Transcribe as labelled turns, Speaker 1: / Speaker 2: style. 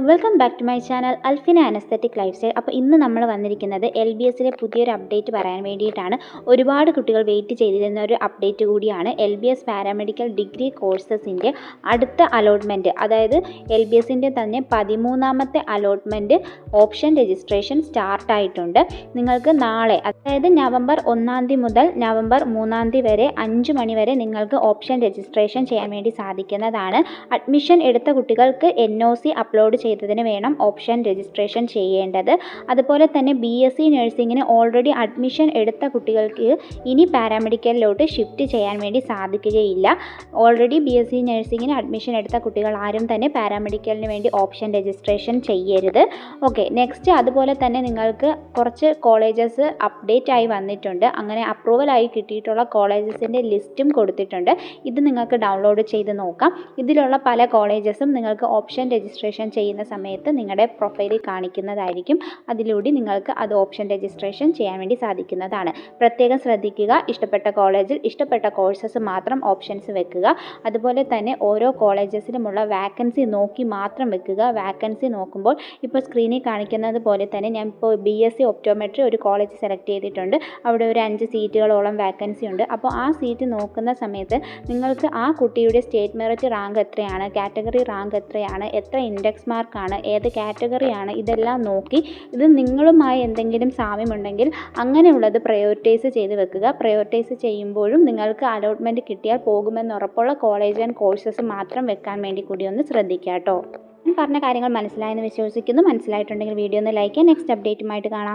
Speaker 1: Back to my channel Alfina an aesthetic lifestyle അപ്പോൾ ഇന്ന് നമ്മൾ വന്നിരിക്കുന്നത് എൽ ബി എസിലെ പുതിയൊരു അപ്ഡേറ്റ് പറയാൻ വേണ്ടിയിട്ടാണ്. ഒരുപാട് കുട്ടികൾ വെയിറ്റ് ചെയ്തിരുന്ന ഒരു അപ്ഡേറ്റ് കൂടിയാണ് L B S paramedical degree കോഴ്സസിന്റെ അടുത്ത അലോട്ട്മെന്റ് അതായത് എൽ ബി എസിന്റെ തന്നെ പതിമൂന്നാമത്തെ അലോട്ട്മെന്റ് ഓപ്ഷൻ രജിസ്ട്രേഷൻ സ്റ്റാർട്ടായിട്ടുണ്ട് നിങ്ങൾക്ക് നാളെ അതായത് നവംബർ ഒന്നാം തീയതി മുതൽ നവംബർ മൂന്നാം തീയതി വരെ അഞ്ച് മണി വരെ നിങ്ങൾക്ക് ഓപ്ഷൻ രജിസ്ട്രേഷൻ ചെയ്യാൻ വേണ്ടി സാധിക്കുന്നതാണ്. അഡ്മിഷൻ എടുത്ത കുട്ടികൾക്ക് എൻ ഒ സി അപ്ലോഡ് ചെയ്തതിന് വേണം ഓപ്ഷൻ രജിസ്ട്രേഷൻ ചെയ്യേണ്ടത്. അതുപോലെ തന്നെ ബി എസ് സി നഴ്സിങ്ങിന് ഓൾറെഡി അഡ്മിഷൻ എടുത്ത കുട്ടികൾക്ക് ഇനി പാരാമെഡിക്കലിലോട്ട് ഷിഫ്റ്റ് ചെയ്യാൻ വേണ്ടി സാധിക്കുകയില്ല. ഓൾറെഡി ബി എസ് സി നഴ്സിങ്ങിന് അഡ്മിഷൻ എടുത്ത കുട്ടികൾ ആരും തന്നെ പാരാമെഡിക്കലിന് വേണ്ടി ഓപ്ഷൻ രജിസ്ട്രേഷൻ ചെയ്യരുത്. ഓക്കെ നെക്സ്റ്റ് അതുപോലെ തന്നെ നിങ്ങൾക്ക് കുറച്ച് കോളേജസ് അപ്ഡേറ്റ് ആയി വന്നിട്ടുണ്ട്. അങ്ങനെ അപ്രൂവൽ ആയി കിട്ടിയിട്ടുള്ള കോളേജസിന്റെ ലിസ്റ്റും കൊടുത്തിട്ടുണ്ട്. ഇത് നിങ്ങൾക്ക് ഡൗൺലോഡ് ചെയ്ത് നോക്കാം. ഇതിലുള്ള പല കോളേജസും നിങ്ങൾക്ക് ഓപ്ഷൻ രജിസ്ട്രേഷൻ ചെയ്യുന്ന സമയത്ത് നിങ്ങളുടെ പ്രൊഫൈലിൽ കാണിക്കുന്നതായിരിക്കും. അതിലൂടെ നിങ്ങൾക്ക് അത് ഓപ്ഷൻ രജിസ്ട്രേഷൻ ചെയ്യാൻ വേണ്ടി സാധിക്കുന്നതാണ്. പ്രത്യേകം ശ്രദ്ധിക്കുക. ഇഷ്ടപ്പെട്ട കോളേജിൽ ഇഷ്ടപ്പെട്ട കോഴ്സസ് മാത്രം ഓപ്ഷൻസ് വെക്കുക. അതുപോലെ തന്നെ ഓരോ കോളേജസിലുമുള്ള വാക്കൻസി നോക്കി മാത്രം വെക്കുക. വാക്കൻസി നോക്കുമ്പോൾ ഇപ്പോൾ സ്ക്രീനിൽ കാണിക്കുന്നത് പോലെ തന്നെ ഞാൻ ഇപ്പോൾ ബി എസ് സി ഒപ്റ്റോമെട്രി ഒരു കോളേജ് സെലക്ട് ചെയ്തിട്ടുണ്ട്. അവിടെ ഒരു അഞ്ച് സീറ്റുകളോളം വാക്കൻസി ഉണ്ട്. അപ്പോൾ ആ സീറ്റ് നോക്കുന്ന സമയത്ത് നിങ്ങൾക്ക് ആ കുട്ടിയുടെ സ്റ്റേറ്റ് മെറിറ്റ് റാങ്ക് എത്രയാണ്? കാറ്റഗറി റാങ്ക് എത്രയാണ്? എത്ര ഇൻഡെക്സ് മാർക്കാണ് ഏത് കാറ്റഗറിയാണ് ഇതെല്ലാം നോക്കി ഇത് നിങ്ങളുമായി എന്തെങ്കിലും സാമ്യമുണ്ടെങ്കിൽ അങ്ങനെയുള്ളത് പ്രയോറിറ്റൈസ് ചെയ്ത് വെക്കുക. പ്രയോറിറ്റൈസ് ചെയ്യുമ്പോഴും നിങ്ങൾക്ക് അലോട്ട്മെന്റ് കിട്ടിയാൽ പോകുമെന്ന് ഉറപ്പുള്ള കോളേജ് ആൻഡ് കോഴ്സസ് മാത്രം വെക്കാൻ വേണ്ടി കൂടി ഒന്ന് ശ്രദ്ധിക്കുക കേട്ടോ. ഞാൻ പറഞ്ഞ കാര്യങ്ങൾ മനസ്സിലായെന്ന് വിശ്വസിക്കുന്നു. മനസ്സിലായിട്ടുണ്ടെങ്കിൽ വീഡിയോ ഒന്ന് ലൈക്ക് ചെയ്യുക നെക്സ്റ്റ് അപ്ഡേറ്റുമായിട്ട് കാണാം.